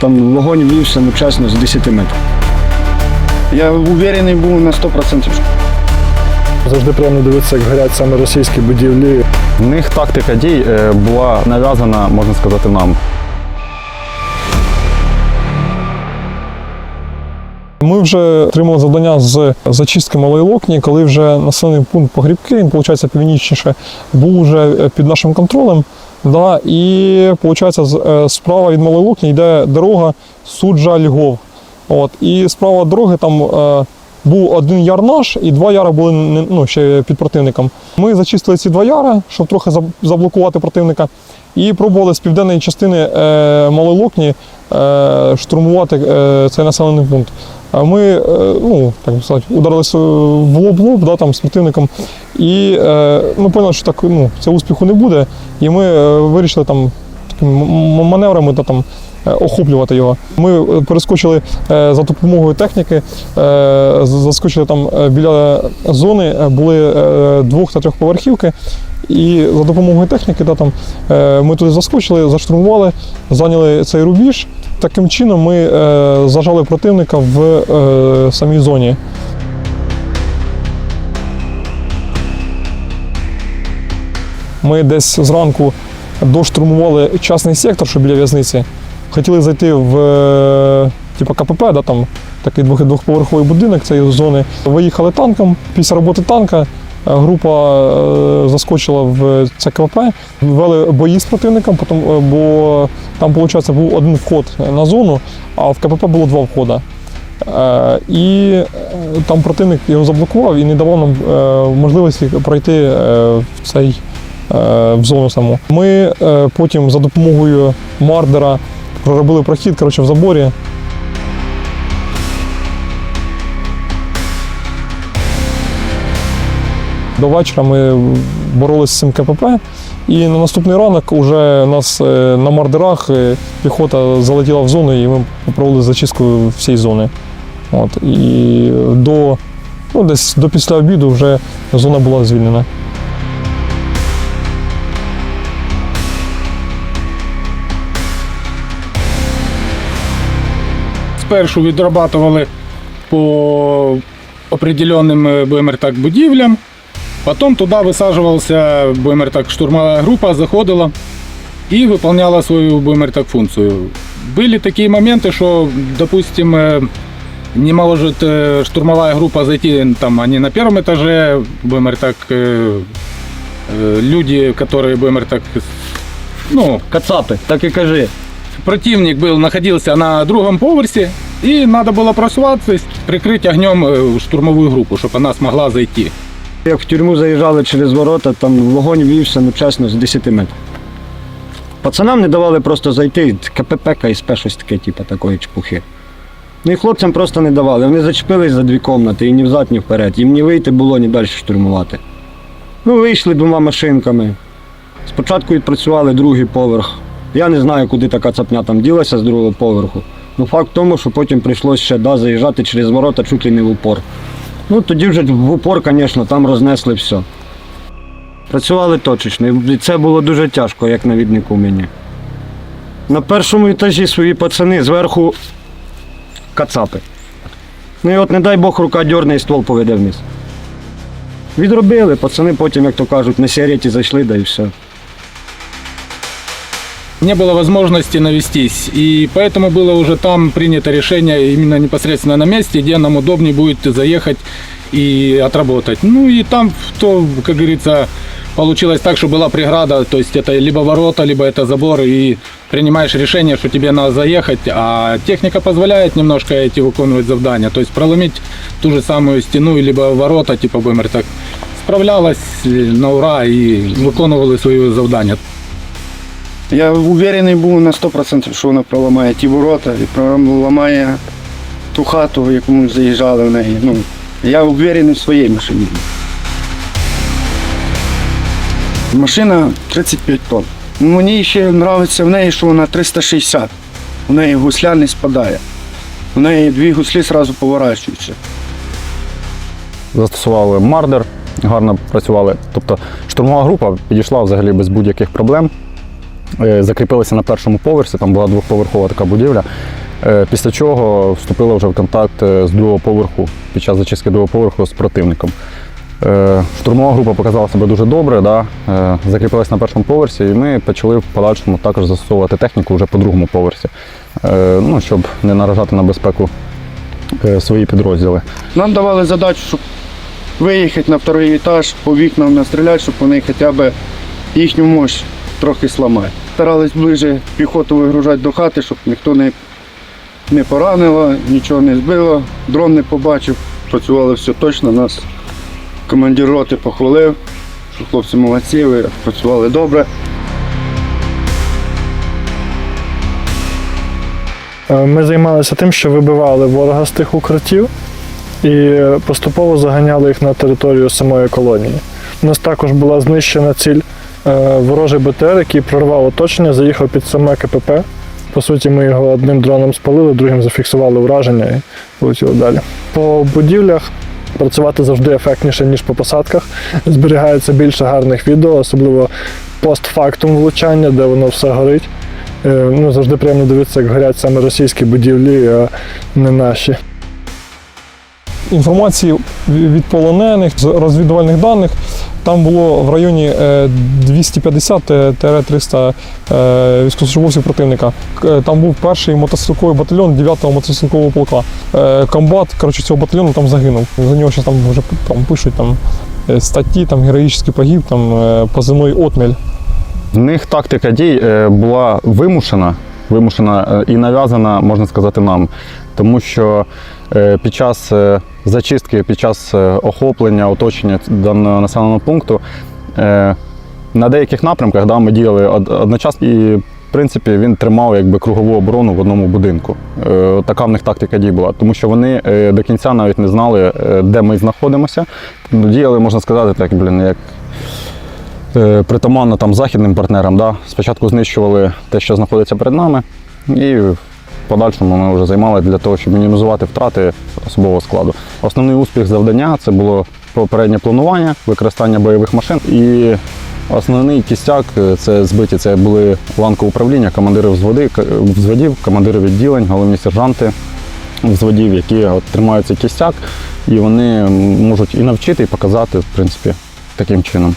Там вогонь вівся, ну чесно, з 10 метрів. Я уверений був на 100%. Завжди приємно дивитися, як горять саме російські будівлі. В них тактика дій е, була нав'язана, можна сказати, нам. Ми вже отримали завдання з зачистки Малої Локні, коли вже населений пункт Погрібки, він, виходить, північніше, був вже під нашим контролем. Да, і виходить, е, справа від Малої Локні йде дорога суджа Львов. От, і справа дороги там е, був один яр наш, і два яра були ну, ще під противником. Ми зачистили ці два яри, щоб трохи заблокувати противника, і пробували з південної частини е, Малої Локні е, штурмувати е, цей населений пункт. А Ми е, ну, так би сказати, ударилися в лоб-лоб да, там, з противником і е, ну, поняли, що так ну, це успіху не буде. І ми е, вирішили там такими маневрами да, там, охоплювати його. Ми перескочили за допомогою техніки, заскочили там біля зони, були двох та трьохповерхівки. І за допомогою техніки да, там, ми туди заскочили, заштурмували, зайняли цей рубіж. Таким чином ми е, зажали противника в е, самій зоні. Ми десь зранку доштурмували частний сектор, що біля в'язниці. Хотіли зайти в е, типу КПП, да, там такий двох- двохповерховий будинок цієї зони. Виїхали танком. Після роботи танка група е, заскочила в це КПП, вели бої з противником, потім, е, бо там, виходить, був один вход на зону, а в КПП було два входи. Е, І е, там противник його заблокував і не давав нам е, можливості пройти е, в цей е, в зону саму. Ми е, потім за допомогою мардера проробили прохід коротше, в заборі. До вечора ми боролися з цим КПП. І на наступний ранок уже нас е, на мардерах е, піхота залетіла в зону, і ми провели зачистку всієї зони. От, і до, ну, десь до після обіду вже зона була звільнена. Спершу відрабатували по определенным э, будем так будівлям. Потом туда высаживался будем так штурмовая группа, заходила и выполняла свою будем так функцию. Были такие моменты, что, допустим, э, не может э, штурмовая группа зайти, там они на первом этаже, будем так, э, э, люди, которые, будем так, ну, Кацапи, так і кажи. противник был, находился на другом поверсе, и надо было просуваться, то есть прикрыть огнем э, штурмовую группу, чтобы она смогла зайти. Як в тюрму заїжджали через ворота, там вогонь вівся, ну чесно, з 10 метрів. Пацанам не давали просто зайти, КПП, КСП, щось таке, типу, такої чпухи. Ну і хлопцям просто не давали. Вони зачепились за дві кімнати, і ні взад, ні вперед. Їм ні вийти було, ні далі штурмувати. Ну, вийшли двома машинками. Спочатку відпрацювали другий поверх. Я не знаю, куди така цапня там ділася з другого поверху. Ну, факт в тому, що потім прийшлося ще да, заїжджати через ворота чуть ли не в упор. Ну, тоді вже в упор, звісно, там рознесли все. Працювали точечно, і це було дуже тяжко, як навіднику мені. На першому етажі свої пацани зверху кацапи. Ну і от, не дай Бог, рука дьорне і ствол поведе вниз. Відробили, пацани потім, як то кажуть, на сіреті зайшли, да і все Не было возможности навестись, и поэтому было уже там принято решение именно непосредственно на месте, где нам удобнее будет заехать и отработать. Ну и там, то, как говорится, получилось так, что была преграда, то есть это либо ворота, либо это забор, и принимаешь решение, что тебе надо заехать, а техника позволяет немножко эти выполнять завдания, то есть проломить ту же самую стену, либо ворота, типа БМР, так справлялась э, на ура и виконували свої завдання. Я уверений був на 100%, що вона проламає ті ворота і проламає ту хату, в яку ми заїжджали в неї. Ну, я уверений в своїй машині. Машина 35 тонн. Мені ще подобається в неї, що вона 360. У неї гусля не спадає. У неї дві гуслі одразу поворачуються. Застосували мардер, гарно працювали. Тобто штурмова група підійшла взагалі без будь-яких проблем. Е, закріпилися на першому поверсі, там була двохповерхова така будівля. Е, Після чого вступили вже в контакт е, з другого поверху під час зачистки другого поверху з противником. Штурмова група показала себе дуже добре, да? закріпилась на першому поверсі, і ми почали в подальшому також застосовувати техніку вже по другому поверсі, ну, щоб не наражати на безпеку свої підрозділи. Нам давали задачу, щоб виїхати на второй етаж, по вікнам настріляти, щоб вони хоча б їхню мощь трохи сламати. Старались ближче піхоту вигружати до хати, щоб ніхто не, не поранило, нічого не збило, дрон не побачив. Працювали все точно. Нас командир роти похвалив, що хлопці молодці, ви працювали добре. Е, Ми займалися тим, що вибивали ворога з тих укриттів і поступово заганяли їх на територію самої колонії. У нас також була знищена ціль ворожий БТР, який прорвав оточення, заїхав під саме КПП. По суті, ми його одним дроном спалили, другим зафіксували враження і полетіли далі. По будівлях працювати завжди ефектніше, ніж по посадках. Зберігається більше гарних відео, особливо постфактум влучання, де воно все горить. Е, Ну, завжди приємно дивитися, як горять саме російські будівлі, а не наші. інформації від полонених з розвідувальних даних. Там було в районі е, 250-300 е, військовослужбовців противника. Е, Там був перший мотострілковий батальйон 9-го мотострілкового полка. Е, Комбат коротше, цього батальйону там загинув. За нього ще там вже там пишуть там, е, статті, там героїчний погиб, там е, позивний отміль. В них тактика дій е, була вимушена, вимушена е, і нав'язана, можна сказати, нам. Тому що е, під час е, зачистки, під час е, охоплення, оточення даного населеного пункту е, на деяких напрямках да, ми діяли одночасно і. В принципі, він тримав якби кругову оборону в одному будинку. Е, така в них тактика дій була, тому що вони е, до кінця навіть не знали, е, де ми знаходимося. Ну, Діяли, можна сказати, так, блін, як е, притаманно там західним партнерам. Да? Спочатку знищували те, що знаходиться перед нами, і подальшому ми вже займали для того, щоб мінімізувати втрати особового складу. Основний успіх завдання це було попереднє планування, використання бойових машин. І основний кістяк це збиті. Це були ланки управління, командири взводи, взводів, командири відділень, головні сержанти взводів, які от, тримають кістяк, і вони можуть і навчити, і показати, в принципі, таким чином.